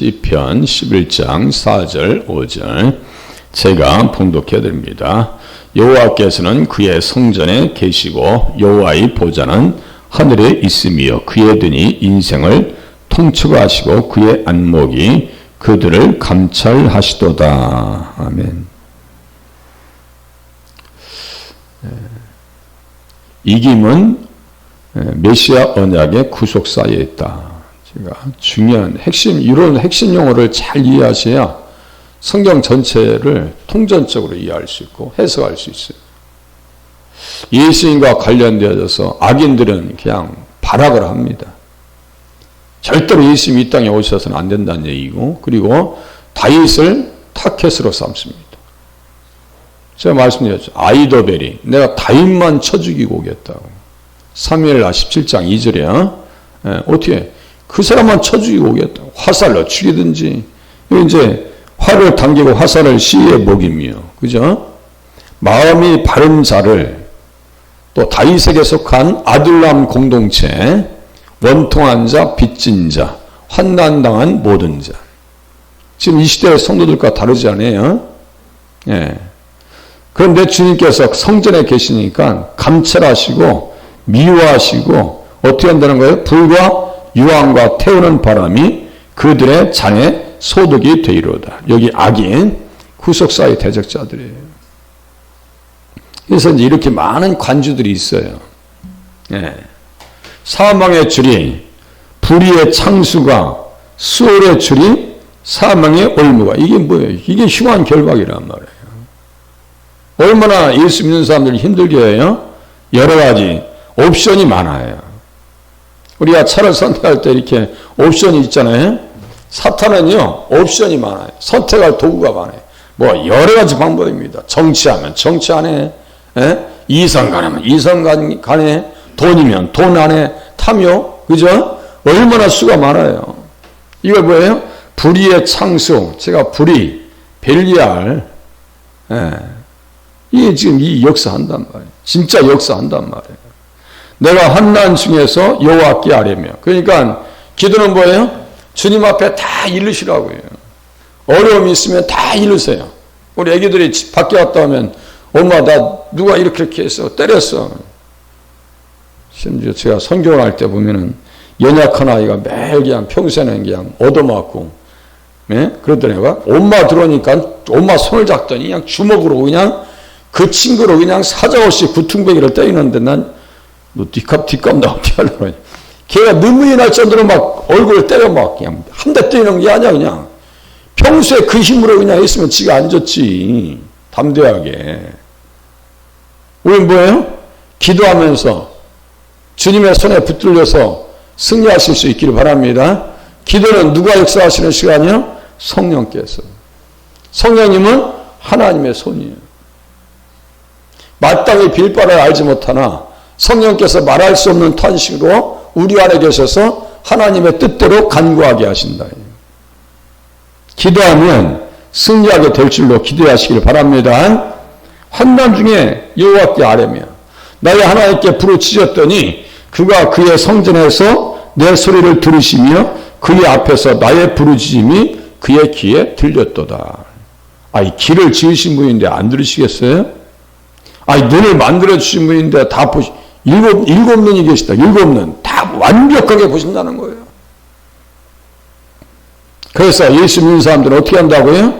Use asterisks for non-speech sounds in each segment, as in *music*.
시편 11장 4절 5절 제가 봉독해 드립니다. 여호와께서는 그의 성전에 계시고 여호와의 보좌는 하늘에 있으며 그의 등이 인생을 통치하시고 그의 안목이 그들을 감찰하시도다. 아멘. 이김은 메시아 언약의 구속사에 있다. 제가 중요한 핵심 이론 핵심 용어를 잘 이해하셔야 성경 전체를 통전적으로 이해할 수 있고 해석할 수 있어요. 예수님과 관련되어져서 악인들은 그냥 발악을 합니다. 절대로 예수님이 이 땅에 오셔서는 안 된다는 얘기고 그리고 다윗을 타켓으로 삼습니다. 제가 말씀드렸죠. 아이도벨이 내가 다윗만 쳐 죽이고 오겠다고. 3일 17장 2절에 예, 어떻게 그 사람만 쳐 죽이고 오겠다고. 화살로 죽이든지 이제 활을 당기고 화살을 시에 먹이며 그죠? 마음이 바른 자를 또 다윗에게 속한 아들람 공동체 원통한 자, 빚진 자, 환난당한 모든 자. 지금 이 시대의 성도들과 다르지 않아요? 예. 그런데 주님께서 성전에 계시니까 감찰하시고 미워하시고 어떻게 한다는 거예요? 불과 유황과 태우는 바람이 그들의 장에 소득이 되이로다. 여기 악인 구속사의 대적자들이에요. 그래서 이제 이렇게 많은 관주들이 있어요. 예. 사망의 줄이 불의의 창수가 수월의 줄이 사망의 올무가 이게 뭐예요? 이게 흉한 결박이란 말이에요. 얼마나 예수 믿는 사람들이 힘들게 해요? 여러 가지 옵션이 많아요. 우리가 차를 선택할 때 이렇게 옵션이 있잖아요. 사탄은요, 옵션이 많아요. 선택할 도구가 많아요. 뭐, 여러 가지 방법입니다. 정치하면 정치 안에, 예? 이성 간하면 이성 간에, 돈이면 돈 안에 탐욕, 그죠? 얼마나 수가 많아요. 이거 뭐예요? 불의의 창수. 제가 불의, 벨리알, 예. 이게 지금 이 역사한단 말이에요. 진짜 역사한단 말이에요. 내가 한난 중에서 여호와께 아뢰며. 그러니까 기도는 뭐예요? 주님 앞에 다 이르시라고요. 어려움이 있으면 다 이르세요. 우리 애기들이 밖에 왔다 하면 엄마 나 누가 이렇게 이렇게 했어 때렸어. 심지어 제가 성경을 할 때 보면은 연약한 아이가 매일 그냥 평소에는 그냥 얻어맞고 예? 그러던 애가 엄마 들어오니까 엄마 손을 잡더니 그냥 주먹으로 그냥 그 친구로 그냥 사자없이 구퉁배기를 때리는데 난 너 뒷값 뒷값 나 어떻게 하려고 걔가 눈물이 날 정도로 막 얼굴을 때려 막 그냥 한 대 때리는 게 아니야 그냥 평소에 그 힘으로 그냥 있으면 지가 앉았지 담대하게 우리 뭐예요? 기도하면서 주님의 손에 붙들려서 승리하실 수 있기를 바랍니다. 기도는 누가 역사하시는 시간이요? 성령께서. 성령님은 하나님의 손이에요. 마땅히 빌 바를 알지 못하나 성령께서 말할 수 없는 탄식으로 우리 안에 계셔서 하나님의 뜻대로 간구하게 하신다. 기도하면 승리하게 될 줄로 기도하시길 바랍니다. 환난 중에 여호와께 아뢰며 나의 하나님께 부르짖었더니 그가 그의 성전에서 내 소리를 들으시며 그의 앞에서 나의 부르짖음이 그의 귀에 들렸도다. 아이 길을 지으신 분인데 안 들으시겠어요? 아이 눈을 만들어 주신 분인데 다 보시 일곱 일곱 눈이 계시다. 일곱 눈 다 완벽하게 보신다는 거예요. 그래서 예수 믿는 사람들은 어떻게 한다고요?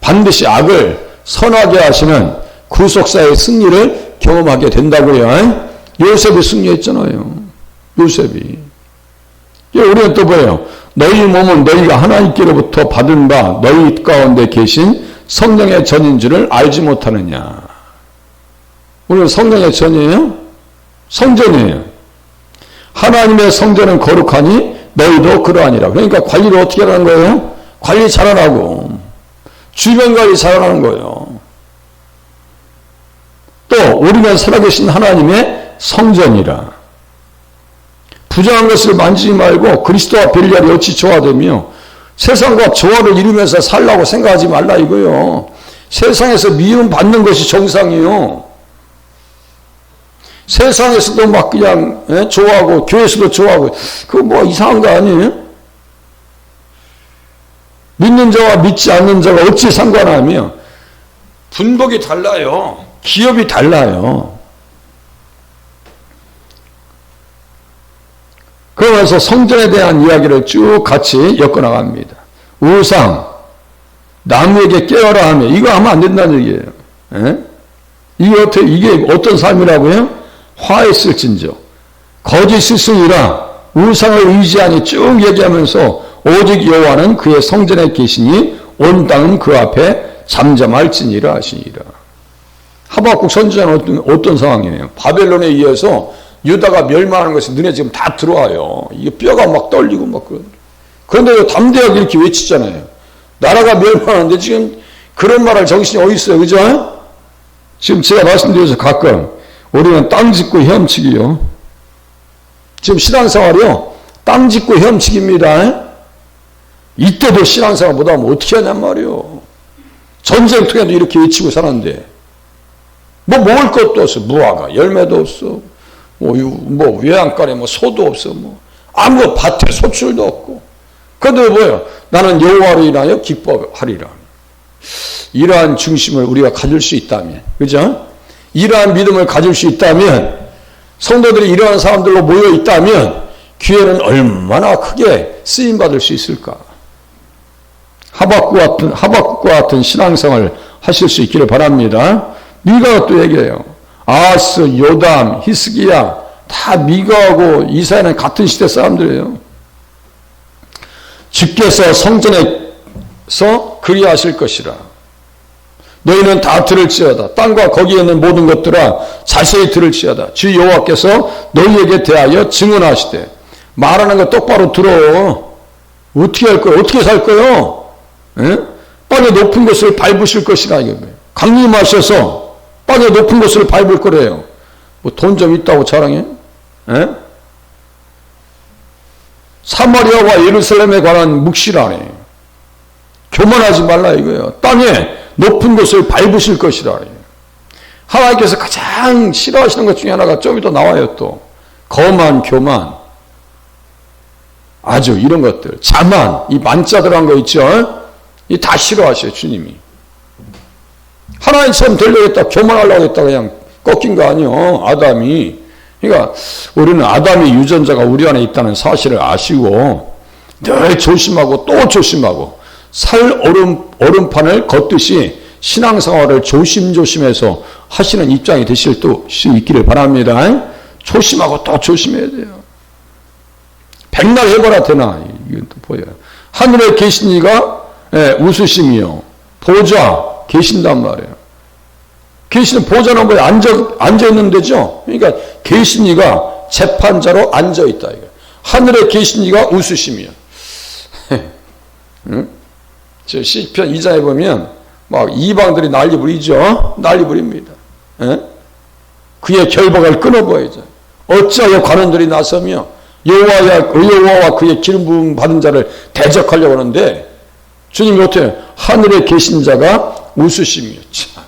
반드시 악을 선하게 하시는 구속사의 승리를 경험하게 된다고요. 요셉이 승리했잖아요. 요셉이. 우리는 또 뭐예요? 너희 몸은 너희가 하나님께로부터 받은 바 너희 가운데 계신 성령의 전인 줄을 알지 못하느냐. 우리는 성령의 전이에요? 성전이에요. 하나님의 성전은 거룩하니 너희도 그러하니라. 그러니까 관리를 어떻게 하는 거예요? 관리 잘하라고. 주변 관리 잘하는 거예요. 또 우리는 살아계신 하나님의 성전이라. 부정한 것을 만지지 말고 그리스도와 벨리알이 어찌 조화되며 세상과 조화를 이루면서 살라고 생각하지 말라 이거요. 세상에서 미움 받는 것이 정상이요. 세상에서도 막 그냥 예? 좋아하고 교회에서도 좋아하고 그거 뭐 이상한 거 아니에요? 믿는 자와 믿지 않는 자가 어찌 상관하며 분복이 달라요. 기업이 달라요. 그러면서 성전에 대한 이야기를 쭉 같이 엮어나갑니다. 우상, 남에게 깨어라 하며 이거 하면 안 된다는 얘기예요. 예? 이게 어떻게 이게 어떤 삶이라고요? 화했을진저 거짓 스승이라 우상을 의지하니 쭉 얘기하면서 오직 여호와는 그의 성전에 계시니 온 땅은 그 앞에 잠잠할지니라 하시니라. 하박국 선지자는 어떤, 어떤 상황이에요? 바벨론에 의해서 유다가 멸망하는 것이 눈에 지금 다 들어와요. 이게 뼈가 막 떨리고 막 그런. 그런데 담대하게 이렇게 외치잖아요. 나라가 멸망하는데 지금 그런 말할 정신이 어디 있어요, 그죠? 지금 제가 말씀드려서 가끔 우리는 땅 짓고 헤엄치기요. 지금 신앙생활이요. 땅 짓고 헤엄치기입니다. 이때도 신앙생활 못하면 어떻게 하냔 말이요. 전쟁통에도 이렇게 외치고 살았는데 뭐 먹을 것도 없어. 무화과 열매도 없어. 뭐, 뭐 외양간에 뭐 소도 없어. 뭐 아무 밭에 소출도 없고. 그런데 뭐예요? 나는 여호와로 인하여 기뻐하리라. 이러한 중심을 우리가 가질 수 있다면, 그죠? 이러한 믿음을 가질 수 있다면, 성도들이 이러한 사람들로 모여 있다면, 기회는 얼마나 크게 쓰임 받을 수 있을까? 하박과 같은, 하박과 같은 신앙생활 하실 수 있기를 바랍니다. 미가가 또 얘기해요. 아스, 요담, 히스기야, 다 미가하고 이사야는 같은 시대 사람들이에요. 주께서 성전에서 그리하실 것이라. 너희는 다 들을지어다. 땅과 거기에 있는 모든 것들아 자세히 들을지어다. 주 여호와께서 너희에게 대하여 증언하시되 말하는 거 똑바로 들어. 어떻게 할 거야? 어떻게 살 거요? 예? 땅의 높은 것을 밟으실 것이라 이거 강림하셔서 땅의 높은 것을 밟을 거래요. 뭐 돈 좀 있다고 자랑해? 예? 사마리아와 예루살렘에 관한 묵시라네. 교만하지 말라 이거예요. 땅에 높은 곳을 밟으실 것이라. 하나님께서 가장 싫어하시는 것 중에 하나가 좀 이따 나와요 또. 거만, 교만. 아주 이런 것들. 자만, 이 만자들한 거 있죠? 이 다 싫어하셔요 주님이. 하나님처럼 되려겠다, 교만하려고 했다 그냥 꺾인 거 아니요 아담이. 그러니까 우리는 아담의 유전자가 우리 안에 있다는 사실을 아시고 늘 조심하고 또 조심하고 살 얼음, 얼음판을 걷듯이 신앙생활을 조심조심해서 하시는 입장이 되실 수 있기를 바랍니다. 조심하고 또 조심해야 돼요. 백날 해봐라 되나? 이건 또 보여요. 하늘에 계신 이가 예, 웃으심이요. 보좌 계신단 말이에요. 계시는 보좌는 뭐에 앉아, 앉아있는 데죠? 그러니까 계신 이가 재판자로 앉아있다. 하늘에 계신 이가 웃으심이요. *laughs* 응? 저 시편 2장에 보면 막 이방들이 난리 부리죠. 난리 부립니다. 에? 그의 결박을 끊어버야죠. 어찌하여 관원들이 나서며 여호와야 여호와와 그의 기름 부음 받은 자를 대적하려고 하는데 주님이 어떻게 하늘에 계신 자가 웃으시며 참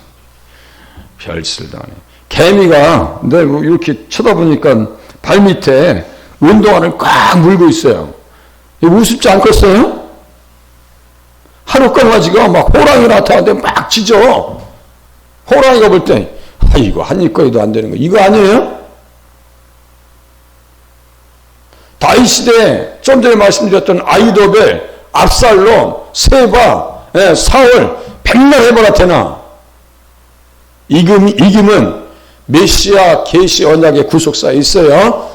별짓을 당해. 개미가 내 이렇게 쳐다보니까 발 밑에 운동화를 꽉 물고 있어요. 우습지 않겠어요? 하루 강아지가 막 호랑이 나타나는데 막 짖어. 호랑이가 볼 때, 아, 이거 한 입 거에도 안 되는 거. 이거 아니에요? 다윗 시대에 좀 전에 말씀드렸던 아이도벨, 압살롬, 세바, 예, 사울, 백날 해보라 되나? 이금, 이김은 메시아 계시 언약의 구속사에 있어요.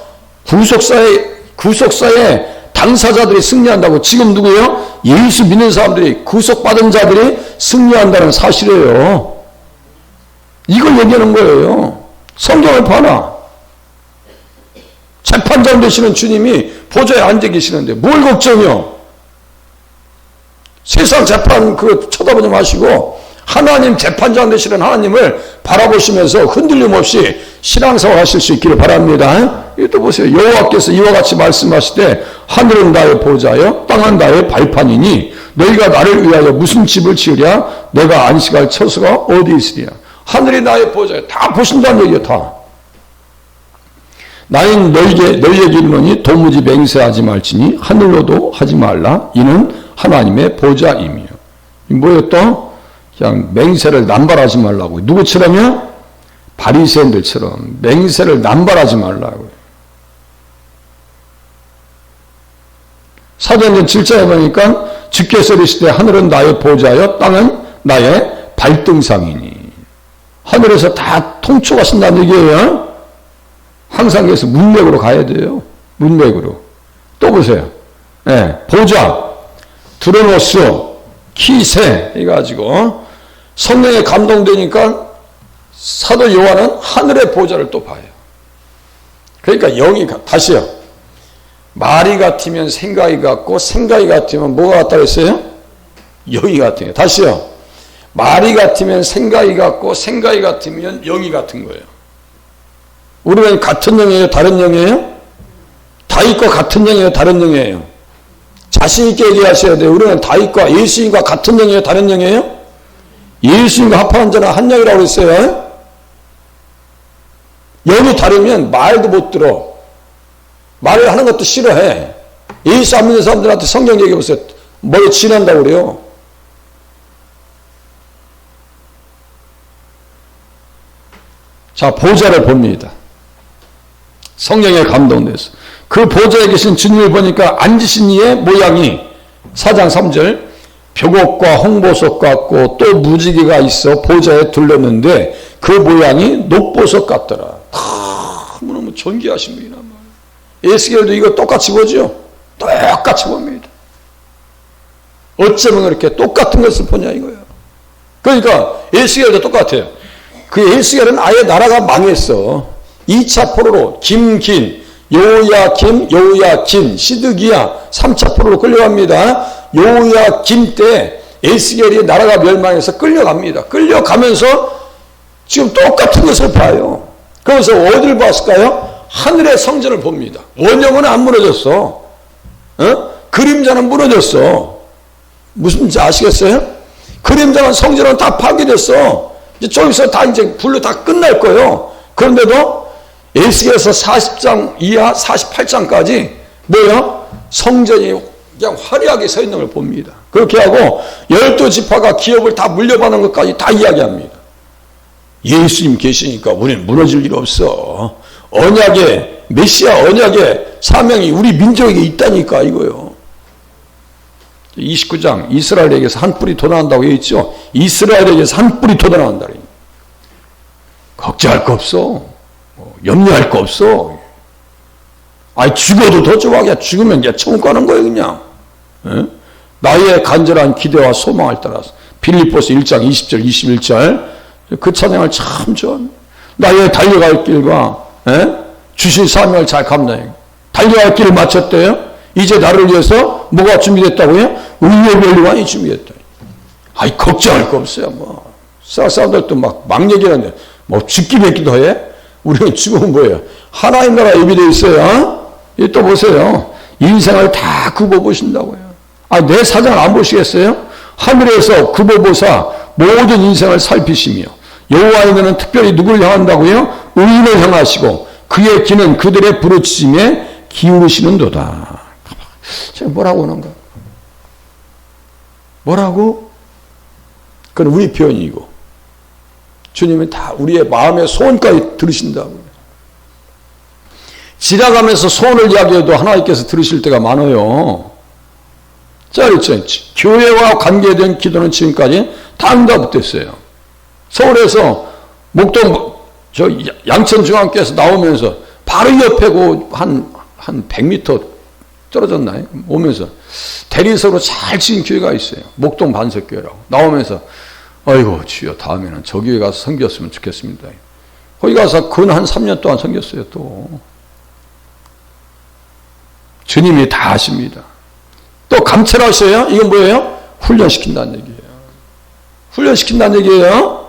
구속사에, 구속사에 당사자들이 승리한다고 지금 누구예요? 예수 믿는 사람들이 구속받은 자들이 승리한다는 사실이에요. 이걸 얘기하는 거예요. 성경을 봐라. 재판장 되시는 주님이 보좌에 앉아 계시는데 뭘 걱정이요? 세상 재판 그 쳐다보지 마시고 하나님 재판장 되시는 하나님을 바라보시면서 흔들림 없이 신앙생활 하실 수 있기를 바랍니다. 이것도 보세요. 여호와께서 이와 같이 말씀하시되 하늘은 나의 보좌여 땅은 나의 발판이니 너희가 나를 위하여 무슨 집을 지으랴 내가 안식할 처소가 어디 있으랴 하늘이 나의 보좌여 다 보신다는 얘기야 다. 나는 너희에게 너희에게 이르노니 도무지 맹세하지 말지니 하늘로도 하지 말라 이는 하나님의. 뭐예요 또? 그냥 맹세를 남발하지 말라고. 누구처럼요? 바리새인들처럼 맹세를 남발하지 말라고요. 사도행전 7장에 보니까 주께서 이르시되 하늘은 나의 보좌여 땅은 나의 발등상이니 하늘에서 다 통촉하신다는 얘기예요. 항상 그래서 문맥으로 가야 돼요. 문맥으로. 또 보세요. 네, 보좌, 드러노스, 키세 해가지고 성령에 감동되니까 사도 요한은 하늘의 보좌를 또 봐요. 그러니까 영이 다시요. 말이 같으면 생각이 같고 생각이 같으면 뭐가 같다 그랬어요? 영이 같은 거. 다시요. 말이 같으면 생각이 같고 생각이 같으면 영이 같은 거예요. 우리가 같은 영이에요? 다른 영이에요? 다윗과 같은 영이에요? 다른 영이에요? 자신 있게 얘기하셔야 돼요. 우리는 다윗과 예수님과 같은 영이에요? 다른 영이에요? 예수님과 합한 자는 한 영이라고 그랬어요. 영이 다르면 말도 못 들어. 말을 하는 것도 싫어해. 예수 안 믿는 사람들한테 성경 얘기해 보세요. 뭐에 지난다고 그래요. 자, 보좌를 봅니다. 성령에 감동돼서. 그 보좌에 계신 주님을 보니까 앉으신 이의 모양이 4장 3절 벽옥과 홍보석 같고 또 무지개가 있어 보좌에 둘렀는데 그 모양이 녹보석 같더라. 너무너무 존귀하신 분이란 말이에요. 에스겔도 이거 똑같이 보죠? 똑같이 봅니다. 어쩌면 그렇게 똑같은 것을 보냐 이거예요. 그러니까 에스겔도 똑같아요. 그 에스겔은 아예 나라가 망했어. 2차 포로로 김긴 요야김 요야긴 시드기야 3차 포로로 끌려갑니다. 요야김 때 에스겔이 나라가 멸망해서 끌려갑니다. 끌려가면서 지금 똑같은 것을 봐요. 그래서 어디를 봤을까요? 하늘의 성전을 봅니다. 원형은 안 무너졌어. 어? 그림자는 무너졌어. 무슨 지 아시겠어요? 그림자는 성전은 다 파괴됐어. 이제 저기서 다 이제 불로 다 끝날 거예요. 그런데도 에스겔서 40장 이하 48장까지 뭐요? 성전이 그냥 화려하게 서 있는 걸 봅니다. 그렇게 하고 열두 지파가 기업을 다 물려받는 것까지 다 이야기합니다. 예수님 계시니까 우리는 무너질 일 없어. 언약의 메시아 언약의 사명이 우리 민족에게 있다니까 이거요. 29장 이스라엘에게서 한 뿌리 돋아난다고 했죠. 이스라엘에게서 한 뿌리 돋아난다. 걱정할 거 없어. 염려할 거 없어. 아 죽어도 더 좋아하게 죽으면 이제 천국 가는 거예요 그냥. 에? 나의 간절한 기대와 소망을 따라서 빌립보스 1장 20절 21절 그 찬양을 참 좋아합니다. 나의 달려갈 길과 에? 주신 사명을 잘 감당해. 달려갈 길을 마쳤대요. 이제 나를 위해서 뭐가 준비됐다고요? 의의 변리관이 준비됐다. 아이 걱정할 거 없어요. 뭐 사람들도 막막 얘기하는데 뭐 죽기 뱉기도 해. 우리는 죽으면 뭐예요? 하나님 나라 예비되어 있어요. 이또 보세요. 인생을 다 굽어 보신다고요. 아, 내 사장을 안 보시겠어요? 하늘에서 굽어 보사 모든 인생을 살피시며 여호와에게는 특별히 누구를 향한다고요? 의인을 향하시고 그의 귀는 그들의 부르짖음에 기울이시는도다. 제가 뭐라고 하는가? 뭐라고? 그건 우리 표현이고 주님은 다 우리의 마음의 소원까지 들으신다고. 지나가면서 소원을 이야기해도 하나님께서 들으실 때가 많아요. 자, 그렇죠. 교회와 관계된 기도는 지금까지 다 응답됐어요. 서울에서 목동, 저 양천중앙교에서 나오면서 바로 옆에 한, 한 100m 떨어졌나요? 오면서 대리석으로 잘 지은 교회가 있어요. 목동 반석교회라고. 나오면서, 아이고, 주여, 다음에는 저 교회 가서 섬겼으면 좋겠습니다. 거기 가서 근 한 3년 동안 섬겼어요, 또. 주님이 다 아십니다. 또 감찰하셔요? 이건 뭐예요? 훈련시킨다는 얘기예요. 훈련시킨다는 얘기예요.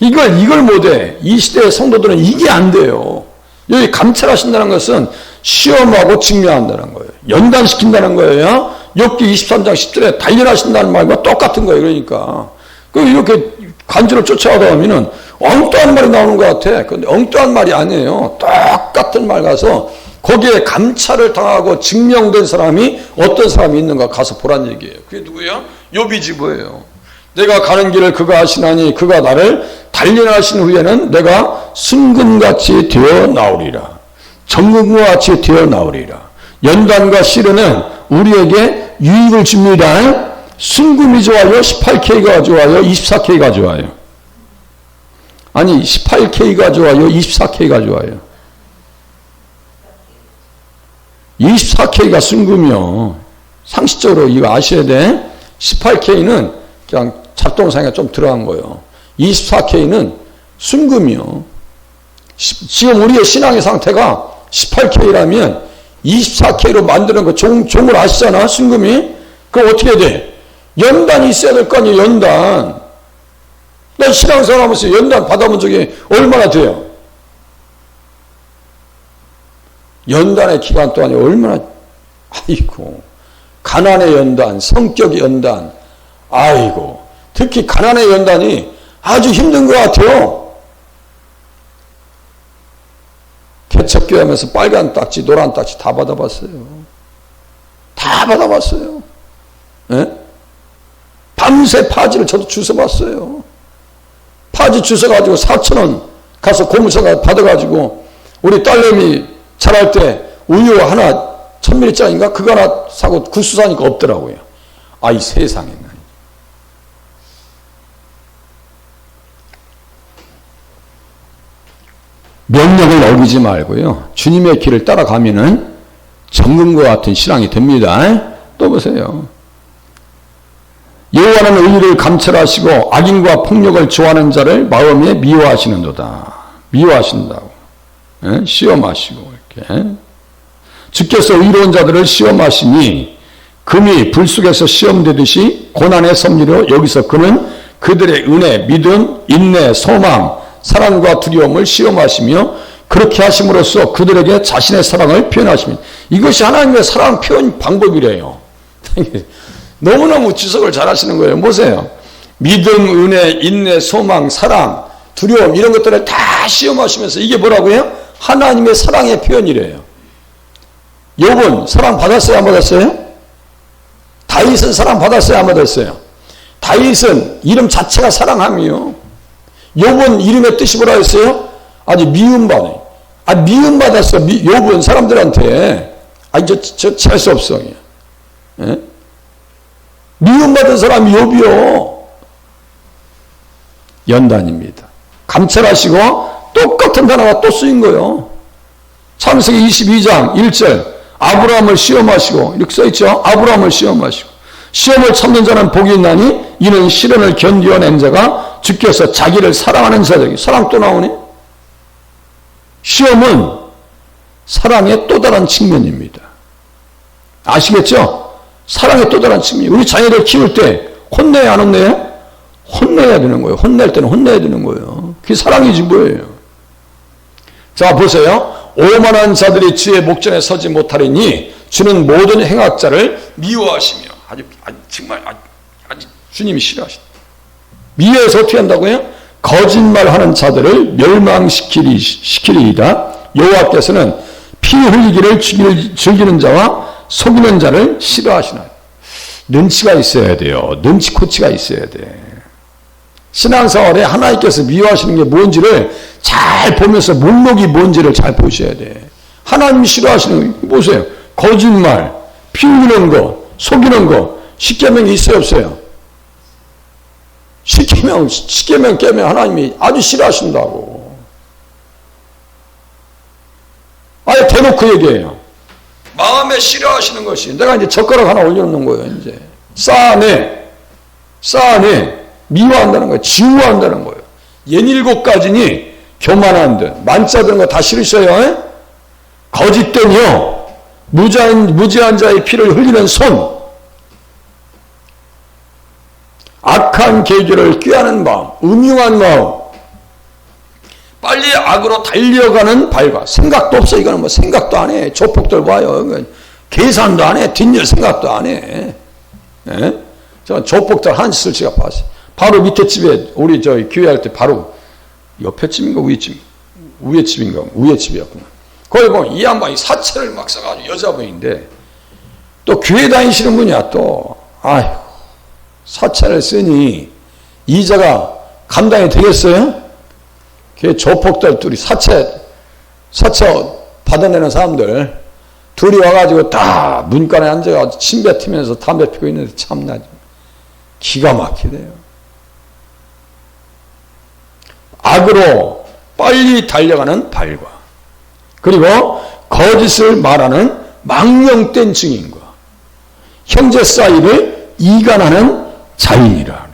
이걸, 이걸 못해. 이 시대의 성도들은 이게 안 돼요. 여기 감찰하신다는 것은 시험하고 증명한다는 거예요. 연단시킨다는 거예요. 욥기 23장 10절에 단련하신다는 말과 똑같은 거예요. 그러니까. 그 이렇게 간주를 쫓아가다 보면은 엉뚱한 말이 나오는 것 같아. 근데 엉뚱한 말이 아니에요. 똑같은 말 가서 거기에 감찰을 당하고 증명된 사람이 어떤 사람이 있는가 가서 보란 얘기예요. 그게 누구예요? 요비 지부예요. 내가 가는 길을 그가 아시나니 그가 나를 단련하신 후에는 내가 순금같이 되어 나오리라. 정금과 같이 되어 나오리라. 연단과 시르는 우리에게 유익을 줍니다. 순금이 좋아요? 18K가 좋아요? 24K가 좋아요? 아니 18K가 좋아요? 24K가 좋아요? 24K가 순금이요. 상식적으로 이거 아셔야 돼. 18K는 그냥 잡동사니가 좀 들어간 거예요. 24K는 순금이요. 지금 우리의 신앙의 상태가 18K라면 24K로 만드는 거 종, 종을 아시잖아, 순금이. 그럼 어떻게 돼? 연단이 있어야 될 거 아니에요, 연단. 난 신앙생활 하면서 연단 받아본 적이 얼마나 돼요? 연단의 기간 동안에 얼마나, 아이고, 가난의 연단, 성격의 연단, 아이고, 특히 가난의 연단이 아주 힘든 것 같아요. 개척교회 하면서 빨간 딱지, 노란 딱지 다 받아봤어요. 다 받아봤어요. 예? 밤새 파지를 저도 주워봤어요. 파지 주워가지고 4천원 가서 고무서가 받아가지고 우리 딸내미 자랄 때 우유 하나 천미리짜리인가 그거 하나 사고 구스 사니까 없더라고요. 아 이 세상에. 명령을 어기지 말고요. 주님의 길을 따라가면은 정금과 같은 신앙이 됩니다. 또 보세요. 여호와는 의를 감찰하시고 악인과 폭력을 좋아하는 자를 마음에 미워하시는도다. 미워하신다고. 예? 시험하시고 이렇게. 주께서 의로운 자들을 시험하시니 금이 불 속에서 시험되듯이 고난의 섭리로 여기서 그는 그들의 은혜, 믿음, 인내, 소망, 사랑과 두려움을 시험하시며 그렇게 하심으로써 그들에게 자신의 사랑을 표현하십니다. 이것이 하나님의 사랑 표현 방법이래요. *laughs* 너무너무 지석을 잘 하시는 거예요. 보세요. 믿음, 은혜, 인내, 소망, 사랑, 두려움 이런 것들을 다 시험하시면서 이게 뭐라고요? 하나님의 사랑의 표현이래요. 욥은 사랑 받았어요? 안 받았어요? 다윗은 사랑 받았어요? 안 받았어요? 다윗은 이름 자체가 사랑함이요. 욥은 이름의 뜻이 뭐라 했어요? 아주 미움받아. 아, 미움받았어. 미, 욥은 사람들한테. 아, 저, 저, 찰수 없어. 예? 미움받은 사람이 욥이요. 연단입니다. 감찰하시고 똑같은 단어가 또 쓰인 거예요. 창세기 22장 1절 아브라함을 시험하시고 이렇게 써있죠. 아브라함을 시험하시고 시험을 참는 자는 복이 있나니 이는 시련을 견디어낸 자가 주께서 자기를 사랑하는 자들이 사랑 또 나오네. 시험은 사랑의 또 다른 측면입니다. 아시겠죠? 사랑의 또 다른 측면. 우리 자녀들 키울 때 혼내야 안 혼내요? 혼내야 되는 거예요. 혼낼 때는 혼내야 되는 거예요. 그게 사랑이지 뭐예요. 자 보세요. 오만한 자들이 주의 목전에 서지 못하리니 주는 모든 행악자를 미워하시며 아주, 아주 정말 아주, 주님이 싫어하신다. 미워해서 어떻게 한다고요? 거짓말하는 자들을 멸망시키리 시키리이다. 여호와께서는 피 흘리기를 즐기는 자와 속이는 자를 싫어하시나요? 눈치가 있어야 돼요. 눈치 코치가 있어야 돼. 신앙생활에 하나님께서 미워하시는 게 뭔지를 잘 보면서 목록이 뭔지를 잘 보셔야 돼. 하나님이 싫어하시는 거 보세요. 거짓말, 피 흘리는 거, 속이는 거, 십계명이 있어요 없어요? 십계명, 십계명 깨면 하나님이 아주 싫어하신다고. 아예 대놓고 얘기해요. 마음에 싫어하시는 것이 내가 이제 젓가락 하나 올려놓는 거예요. 이제 쌓아내, 쌓아내, 미워한다는 거예요. 지우한다는 거예요. yen일곱 가지니 교만한 듯, 만자 드는 거다 싫으셔요. 거짓된요, 무지한, 무지한 자의 피를 흘리는 손, 악한 계기를 꾀하는 마음, 음흉한 마음, 빨리 악으로 달려가는 발과 생각도 없어. 이거는 뭐 생각도 안 해. 조폭들 봐요. 계산도 안 해. 뒷일 생각도 안 해. 예? 저 조폭들 한 짓을 제가 봤어요. 바로 밑에 집에 우리 저 교회할 때 바로 옆에 집인가 위에 집 위에 집인가 위에 집이었구나. 거기 보면 이 양반이 사채를 막 써가지고 여자분인데 또 교회 다니시는 분이야 또 아이고 사채를 쓰니 이자가 감당이 되겠어요? 그 조폭들 둘이 사채 사채 받아내는 사람들 둘이 와가지고 다 문간에 앉아가지고 침 뱉으면서 담배 피고 있는데 참나 기가 막히대요. 악으로 빨리 달려가는 발과 그리고 거짓을 말하는 망령된 증인과 형제 사이를 이간하는 자인이라.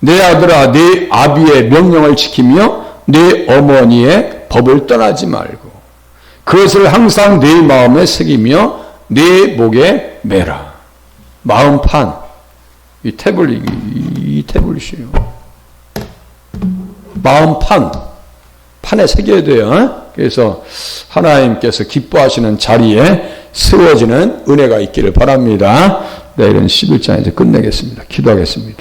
내 아들아 내 아비의 명령을 지키며 내 어머니의 법을 떠나지 말고 그것을 항상 내 마음에 새기며 내 목에 매라. 마음판 이 태블릿 이, 이 태블릿이요. 마음판 판에 새겨야 돼요. 그래서 하나님께서 기뻐하시는 자리에 세워지는 은혜가 있기를 바랍니다. 내일은 11장에서 끝내겠습니다. 기도하겠습니다.